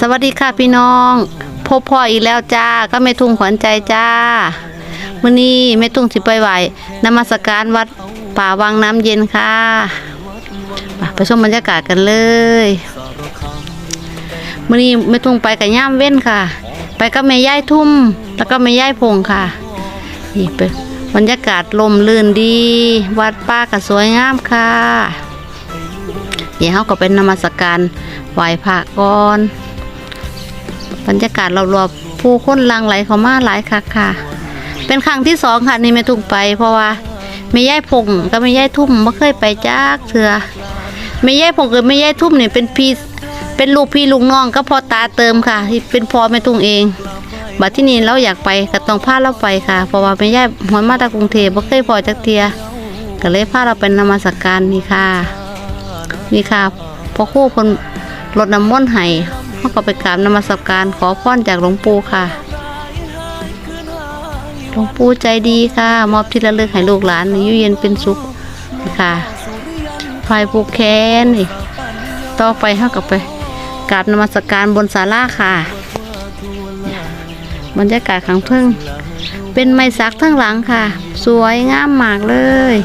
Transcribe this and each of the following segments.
สวัสดีค่ะพี่น้อง พบพ่ออีกแล้วจ้าก็แม่ทุ่งขวัญใจจ้ามื่อนี้แม่ทุ่งสิไปไหวนมัสการวัดป่าวังน้ำเย็นค่ะไปชมบรรยากาศกันเลยมื่อนี้แม่ทุ่งไปกับย่ามเว้นค่ะ ไปกับแม่ย่ายทุ่ม แล้วก็แม่ย่ายพงค่ะนี่เป็นบรรยากาศลมลื่นดี วัดป้าก็สวยงามค่ะ ดี๋ยวเขาก็เป็นนมัสการไหว้พระก่อนบรรยากาศรอบๆผู้คนลังไหลเข้ามาหลายคักค่ะ เป็นครั้งที่สองค่ะนี่ไม่ทุ่งไป เพราะว่าไม่ย่ายพงก็ไม่ย่ายทุ่มไม่เคยไปจักเถื่อไม่ย่ายพงกับไม่ย่ายทุ่มเนี่ยเป็นพี่เป็นลูกพี่ลูกน้องก็พอตาเติมค่ะ เป็นพอแม่ทุ่งเองบัดที่นี่เราอยากไปก็ต้องพาเราไปค่ะ เพราะว่าไม่ย่ายหัวมาจากกรุงเทพไม่เคยพอจักเทียก็เลยพาเราเป็นนมัสการนี่ค่ะ นี่ค่ะพอครู่คนรดน้ำมนต์ให้เขาก็ไปกราบนมัสการขอพรจากหลวงปู่ค่ะ หลวงปู่ใจดีค่ะ มอบที่ระลึกให้ลูกหลานอยู่เย็นเป็นสุขค่ะพายผูกแขนนี่ต่อไปเขาก็ไปกราบนมัสการบนศาลาค่ะบรรยากาศขังเพิ่ง เป็นไม้สักทั้งหลังค่ะ สวยงามมากเลย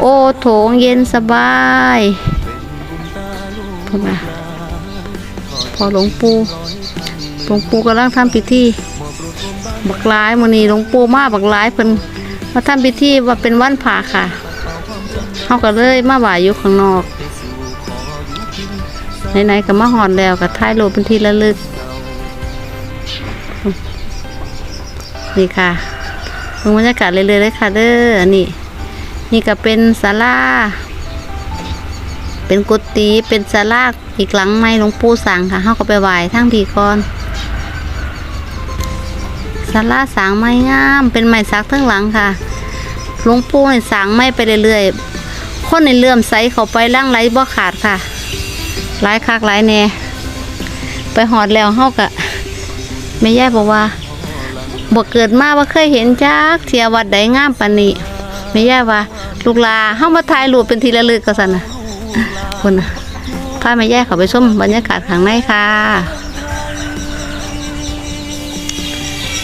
โอ้โถงเย็นสบาย พอมาพอหลวงปู่หลวงปู่กำลังทำพิธีบักลายมื้อนี้หลวงปู่มาบักลายเพิ่นมาทำพิธีว่าเป็นวันพระค่ะเฮาก็เลยมาไหว้อยู่ข้างนอกไหนๆก็มาหอนแล้วก็ถ่ายรูปเป็นที่ระลึก นี่ค่ะเบิ่งบรรยากาศเรื่อยๆเลยค่ะเด้อนี่ นี่ก็เป็นศาลา เป็นกุฏิเป็นศาลาอีกหลังไม่หลวงปู่สั่งค่ะเฮาก็ไปไหว้ทั้งทีก่อนศาลาสางไม้งาม เป็นไม้สักทั้งหลังค่ะหลวงปู่นี่สางไม้ไปเรื่อยๆคนในเลื่อมใสเขาไปล่างไหลบ่ขาดค่ะหลายคักหลายแน่ไปหอดแล้วเฮากะแม่แย่บอกว่าบ่เกิดมาว่าเคยเห็นจักเทียวัดใดงามปานนี้แม่แย่ว่าลูกลาเฮามาถ่ายรูปเป็นทีละลึกก็ซั่นน่ะ คนน่ะพาแม่ย่ายเขาไปชมบรรยากาศข้างในค่ะ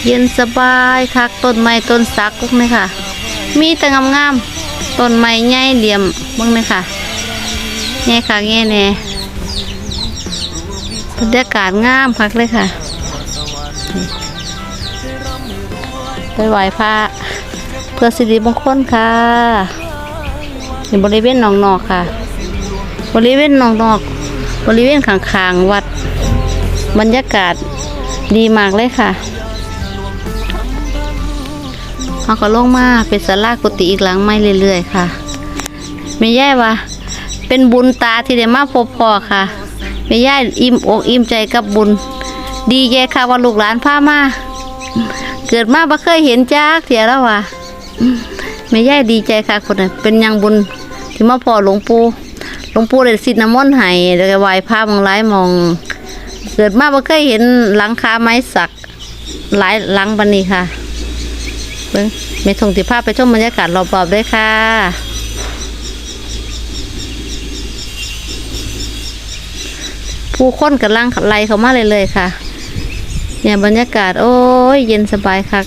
เย็นสบายคักต้นไม้ต้นสักกุ๊กนี่ค่ะ มีแต่งามๆต้นไม้ใหญ่เหลี่ยมบิ่งนี่ค่ะแง่ค่ะแง่แน่บรรยากาศงามคักเลยค่ะไปไหว้พระเพื่อสิริมงคลค่ะในบริเวณหนองนอกค่ะ บริเวณนองนอกบริเวณข้างๆวัด บรรยากาศดีมากเลยค่ะเขาก็ลงมาเป็นสารากุฏิอีกหลังไม่เรื่อยๆค่ะไม่แย่ว่าเป็นบุญตาที่ได้มาพบพ่อค่ะไม่แย่อิ่มอกอิ่มใจกับบุญ ดีแย่ค่ะว่าลูกหลานพามาเกิดมาบ่เคยเห็นจักเถียแล้วว่ะไม่แย่ดีใจค่ะคนน่ะเป็นยังบุญที่มาพ่อหลวงปู่ ลวงปู่ได้สิทน้ำมนต์ให้แล้วก็ไหว้พระมองหลายมอง เกิดมาบ่เคยเห็นหลังคาไม้สักหลายหลังบันนี้ค่ะเบิ่งม่ส่งติภาพไปชมบรรยากาศรอบๆด้วยค่ะผู้คนกำลังไล่เขามาเลยเลยค่ะ เนี่ยบรรยากาศ โอ้ยเย็นสบายคัก